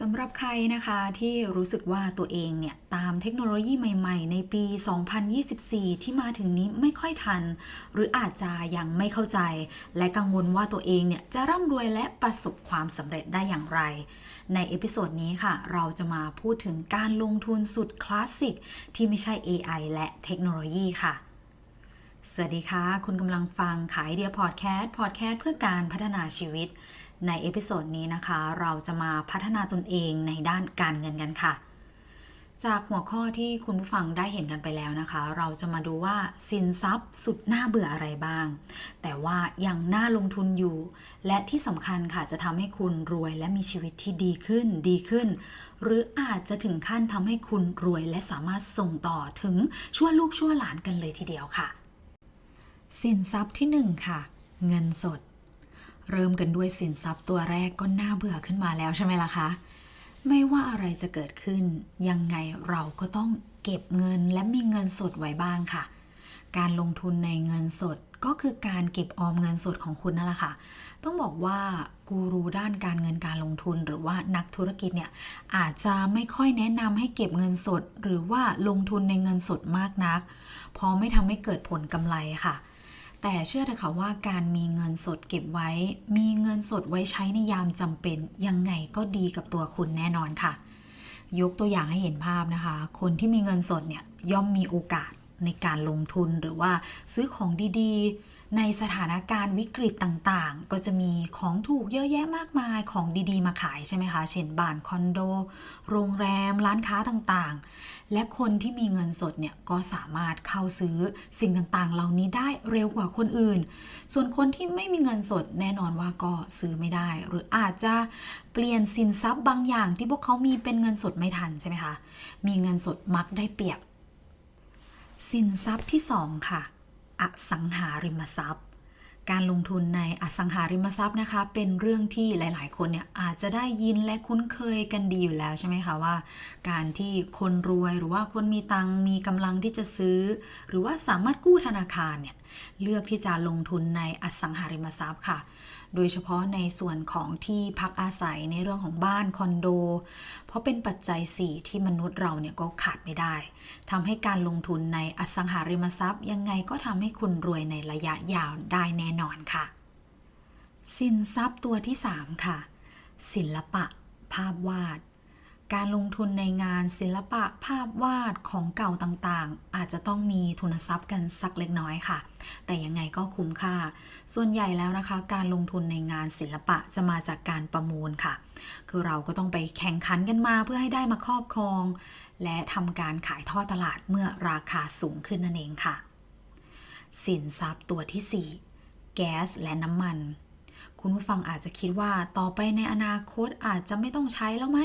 สำหรับใครนะคะที่รู้สึกว่าตัวเองเนี่ยตามเทคโนโลยีใหม่ๆ ในปี 2024 ที่มาถึงนี้ไม่ค่อยทัน หรืออาจจะยังไม่เข้าใจ และกังวลว่าตัวเองเนี่ยจะร่ำรวยและประสบความสำเร็จได้อย่างไร ในเอพิโซดนี้ค่ะ เราจะมาพูดถึงการลงทุนสุดคลาสสิกที่ไม่ใช่ AI และเทคโนโลยีค่ะ สวัสดีค่ะ คุณกำลังฟังขายเดียพอดแคสต์พอดแคสต์เพื่อการพัฒนาชีวิต ในเอพิโซดนี้นะคะ เราจะมาพัฒนาตนเองในด้านการเงินกันค่ะ จากหัวข้อที่คุณผู้ฟังได้เห็นกันไปแล้วนะคะ เราจะมาดูว่าสินทรัพย์สุดน่าเบื่ออะไรบ้าง แต่ว่ายังน่าลงทุนอยู่ และที่สำคัญค่ะจะทำให้คุณรวยและมีชีวิตที่ดีขึ้นดีขึ้น หรืออาจจะถึงขั้นทำให้คุณรวยและสามารถส่งต่อถึงชั่วลูกชั่วหลานกันเลยทีเดียวค่ะ สินทรัพย์ที่ 1 ค่ะ เงินสด เริ่มกันด้วยสินทรัพย์ตัวแรกก็น่าเบื่อขึ้นมาแล้วใช่ไหมล่ะคะไม่ว่าอะไรจะเกิดขึ้น ยังไงเราก็ต้องเก็บเงินและมีเงินสดไว้บ้างค่ะ การลงทุนในเงินสดก็คือการเก็บออมเงินสดของคุณนั่นแหละค่ะ ต้องบอกว่ากูรูด้านการเงินการลงทุนหรือว่านักธุรกิจเนี่ยอาจจะไม่ค่อยแนะนำให้เก็บเงินสด หรือว่าลงทุนในเงินสดมากนัก เพราะไม่ทำให้เกิดผลกำไรค่ะ แต่เชื่อเถอะค่ะว่าการมีเงินสดเก็บไว้ มีเงินสดไว้ใช้ในยามจำเป็น ยังไงก็ดีกับตัวคุณแน่นอนค่ะ ยกตัวอย่างให้เห็นภาพนะคะ คนที่มีเงินสดเนี่ยย่อมมีโอกาสในการลงทุนหรือว่าซื้อของดีๆ ในสถานการณ์วิกฤตต่างๆ ก็จะมีของถูกเยอะแยะมากมายของดีๆ มาขายใช่ไหมคะ เช่นบ้านคอนโด โรงแรม ร้านค้าต่างๆ และคนที่มีเงินสดเนี่ยก็สามารถเข้าซื้อสิ่งต่างๆ เหล่านี้ได้เร็วกว่าคนอื่น ส่วนคนที่ไม่มีเงินสดแน่นอนว่าก็ซื้อไม่ได้ หรืออาจจะเปลี่ยนสินทรัพย์บางอย่างที่พวกเขามีเป็นเงินสดไม่ทันใช่ไหมคะ มีเงินสดมักได้เปรียบ สินทรัพย์ที่ 2 ค่ะ อสังหาริมทรัพย์ การลงทุนในอสังหาริมทรัพย์นะคะ เป็นเรื่องที่หลาย ๆ คนเนี่ยอาจจะได้ยินและคุ้นเคยกันดีอยู่แล้วใช่ไหมคะว่า การที่คนรวยหรือว่าคนมีตังมีกำลังที่จะซื้อ หรือว่าสามารถกู้ธนาคารเนี่ยเลือกที่จะลงทุนในอสังหาริมทรัพย์ค่ะ โดยเฉพาะในส่วนของที่พักอาศัยในเรื่องของบ้านคอนโด เพราะเป็นปัจจัย 4 ที่มนุษย์เราเนี่ยก็ขาดไม่ได้ทำให้การลงทุนในอสังหาริมทรัพย์ ยังไงก็ทำให้คุณรวยในระยะยาวได้แน่นอนค่ะ สินทรัพย์ตัวที่ 3 ค่ะ ศิลปะ ภาพวาด การลงทุนในงานศิลปะภาพวาดของเก่าต่างๆ อาจจะต้องมีทุนทรัพย์กันสักเล็กน้อยค่ะ แต่ยังไงก็คุ้มค่า ส่วนใหญ่แล้วนะคะ การลงทุนในงานศิลปะจะมาจากการประมูลค่ะ คือเราก็ต้องไปแข่งขันกันมาเพื่อให้ได้มาครอบครอง และทำการขายทอดตลาดเมื่อราคาสูงขึ้นนั่นเองค่ะ สินทรัพย์ตัวที่ 4 แก๊สและน้ำมัน คุณผู้ฟังอาจจะคิดว่าต่อไปในอนาคตอาจจะไม่ต้องใช้แล้วไหม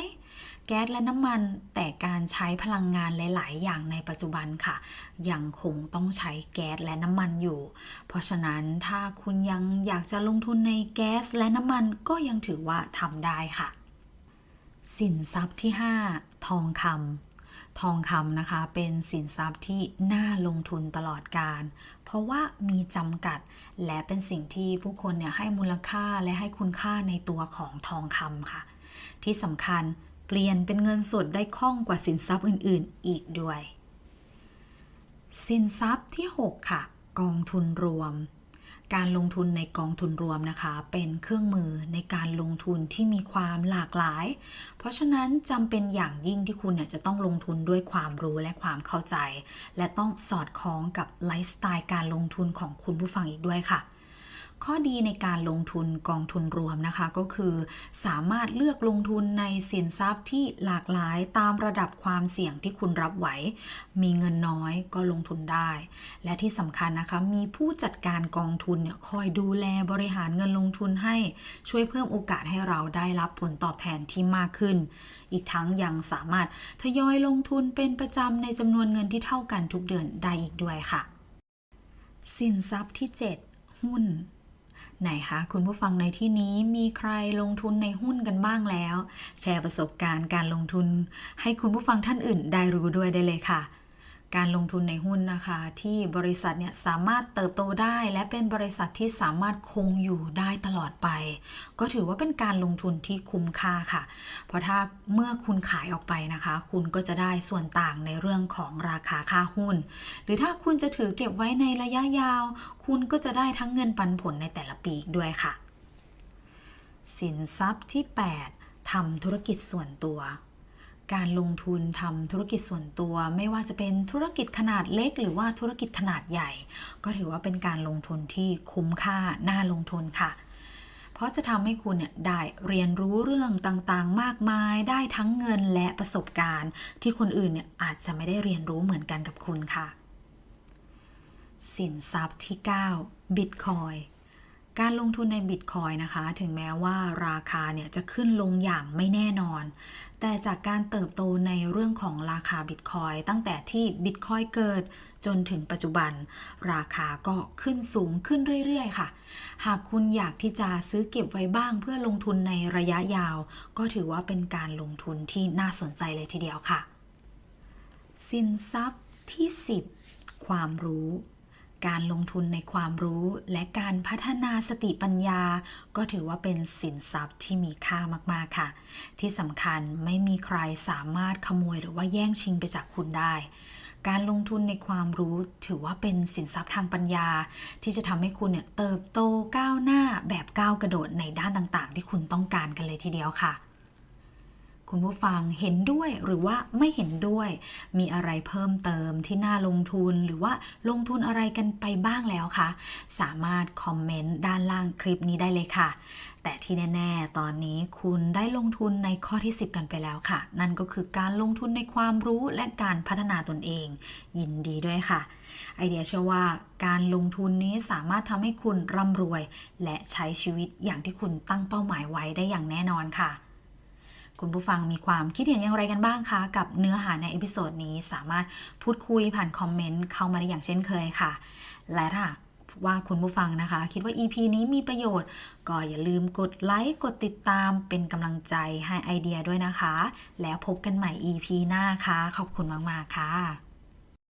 แก๊สและน้ำมันแต่การใช้พลังงานหลาย ๆ อย่างในปัจจุบันค่ะ ยังคงต้องใช้แก๊สและน้ำมันอยู่ เพราะฉะนั้นถ้าคุณยังอยากจะลงทุนในแก๊สและน้ำมันก็ยังถือว่าทำได้ค่ะ สินทรัพย์ที่ 5 ทองคำทองคำนะคะเป็นสินทรัพย์ที่น่าลงทุนตลอดการเพราะว่ามีจำกัดและเป็นสิ่งที่ผู้คนเนี่ยให้มูลค่าและให้คุณค่าในตัวของทองคำค่ะ ที่สำคัญ เปลี่ยนเป็นเงินสดได้คล่องกว่าสินทรัพย์อื่น ๆ อีกด้วย สินทรัพย์ที่ 6 ค่ะ กองทุนรวม การลงทุนในกองทุนรวมนะคะ เป็นเครื่องมือในการลงทุนที่มีความหลากหลาย เพราะฉะนั้นจำเป็นอย่างยิ่งที่คุณเนี่ยจะต้องลงทุนด้วยความรู้และความเข้าใจ และต้องสอดคล้องกับไลฟ์สไตล์การลงทุนของคุณผู้ฟังอีกด้วยค่ะ ข้อดีในการลงทุนกองทุนรวมนะคะ ก็คือสามารถเลือกลงทุนในสินทรัพย์ที่หลากหลายตามระดับความเสี่ยงที่คุณรับไหว มีเงินน้อยก็ลงทุนได้ และที่สำคัญนะคะ มีผู้จัดการกองทุนเนี่ยคอยดูแลบริหารเงินลงทุนให้ช่วยเพิ่มโอกาสให้เราได้รับผลตอบแทนที่มากขึ้น อีกทั้งยังสามารถทยอยลงทุนเป็นประจำในจำนวนเงินที่เท่ากันทุกเดือนได้อีกด้วยค่ะ สินทรัพย์ที่ 7 หุ้น ไหนคะคุณผู้ฟังในที่นี้มีใครลงทุนในหุ้นกันบ้างแล้ว แชร์ประสบการณ์การลงทุน ให้คุณผู้ฟังท่านอื่นได้รู้ด้วยได้เลยค่ะ การลงทุนในหุ้นนะคะ ที่บริษัทเนี่ยสามารถเติบโตได้ และเป็นบริษัทที่สามารถคงอยู่ได้ตลอดไป ก็ถือว่าเป็นการลงทุนที่คุ้มค่าค่ะ เพราะถ้าเมื่อคุณขายออกไปนะคะ คุณก็จะได้ส่วนต่างในเรื่องของราคาค่าหุ้น หรือถ้าคุณจะถือเก็บไว้ในระยะยาว คุณก็จะได้ทั้งเงินปันผลในแต่ละปีด้วยค่ะ สินทรัพย์ที่ 8ทำธุรกิจส่วนตัว การลงทุนทำธุรกิจส่วนตัว ไม่ว่าจะเป็นธุรกิจขนาดเล็ก หรือว่าธุรกิจขนาดใหญ่ ก็ถือว่าเป็นการลงทุนที่คุ้มค่าน่าลงทุนค่ะ เพราะจะทำให้คุณเนี่ยได้เรียนรู้เรื่องต่างๆ มากมายได้ทั้งเงินและประสบการณ์ ที่คนอื่นเนี่ยอาจจะไม่ได้เรียนรู้เหมือนกันกับคุณค่ะ สินทรัพย์ที่9บิตคอย การลงทุนในบิตคอยนะคะ ถึงแม้ว่าราคาเนี่ยจะขึ้นลงอย่างไม่แน่นอน แต่จากการเติบโตในเรื่องของราคาบิตคอยตั้งแต่ที่บิตคอยเกิดจนถึงปัจจุบัน ราคาก็ขึ้นสูงขึ้นเรื่อย ๆ ค่ะ หากคุณอยากที่จะซื้อเก็บไว้บ้างเพื่อลงทุนในระยะยาว ก็ถือว่าเป็นการลงทุนที่น่าสนใจเลยทีเดียวค่ะ สินทรัพย์ที่ 10 ความรู้ การลงทุนในความรู้และการพัฒนาสติปัญญา ก็ถือว่าเป็นสินทรัพย์ที่มีค่ามาก ๆ ค่ะ ที่สำคัญไม่มีใครสามารถขโมยหรือว่าแย่งชิงไปจากคุณได้ การลงทุนในความรู้ถือว่าเป็นสินทรัพย์ทางปัญญา ที่จะทำให้คุณเนี่ยเติบโตก้าวหน้าแบบก้าวกระโดดในด้านต่างๆ ที่คุณต้องการกันเลยทีเดียวค่ะ คุณผู้ฟังเห็นด้วยหรือว่าไม่เห็นด้วย มีอะไรเพิ่มเติมที่น่าลงทุนหรือว่าลงทุนอะไรกันไปบ้างแล้วคะ สามารถคอมเมนต์ด้านล่างคลิปนี้ได้เลยค่ะ แต่ที่แน่ ๆ ตอนนี้คุณได้ลงทุนในข้อที่ 10 กันไปแล้วค่ะ นั่นก็คือการลงทุนในความรู้และการพัฒนาตนเอง ยินดีด้วยค่ะ ไอเดียเชื่อว่าการลงทุนนี้สามารถทำให้คุณร่ำรวย และใช้ชีวิตอย่างที่คุณตั้งเป้าหมายไว้ได้อย่างแน่นอนค่ะ คุณผู้ฟังมีความคิดเห็นอย่างไรกันบ้างคะ กับเนื้อหาในเอพิโซดนี้สามารถพูดคุยผ่านคอมเมนต์เข้ามาได้อย่างเช่นเคยค่ะ และถ้าหากว่าคุณผู้ฟังนะคะ คิดว่า EP นี้มีประโยชน์ ก็อย่าลืมกดไลค์กดติดตามเป็นกำลังใจให้ไอเดียด้วยนะคะ แล้วพบกันใหม่ EP หน้าค่ะขอบคุณมาก ๆ ค่ะ